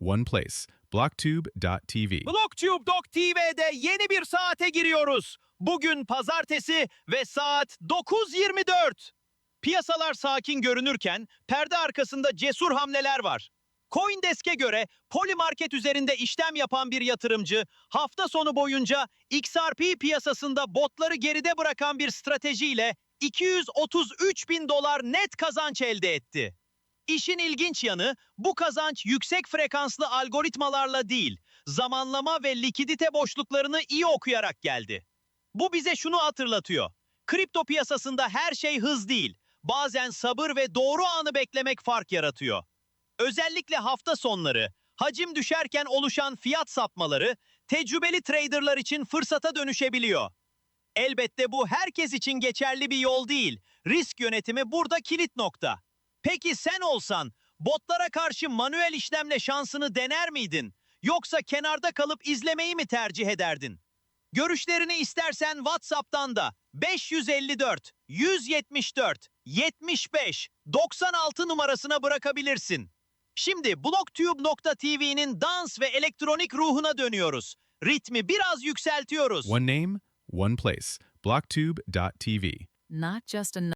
one place. Blocktube.tv. BlockTube Doc TV'de yeni bir saate giriyoruz. Bugün pazartesi ve saat 9.24. Piyasalar sakin görünürken perde arkasında cesur hamleler var. Coindesk'e göre Polymarket üzerinde işlem yapan bir yatırımcı hafta sonu boyunca XRP piyasasında botları geride bırakan bir stratejiyle 233 bin dolar net kazanç elde etti. İşin ilginç yanı bu kazanç yüksek frekanslı algoritmalarla değil, zamanlama ve likidite boşluklarını iyi okuyarak geldi. Bu bize şunu hatırlatıyor. Kripto piyasasında her şey hız değil. Bazen sabır ve doğru anı beklemek fark yaratıyor. Özellikle hafta sonları, hacim düşerken oluşan fiyat sapmaları tecrübeli traderlar için fırsata dönüşebiliyor. Elbette bu herkes için geçerli bir yol değil. Risk yönetimi burada kilit nokta. Peki sen olsan botlara karşı manuel işlemle şansını dener miydin? Yoksa kenarda kalıp izlemeyi mi tercih ederdin? Görüşlerini istersen WhatsApp'tan da 554 174 75 96 numarasına bırakabilirsin. Şimdi blocktube.tv'nin dans ve elektronik ruhuna dönüyoruz. Ritmi biraz yükseltiyoruz. One name, one place. Blocktube.tv. not just another.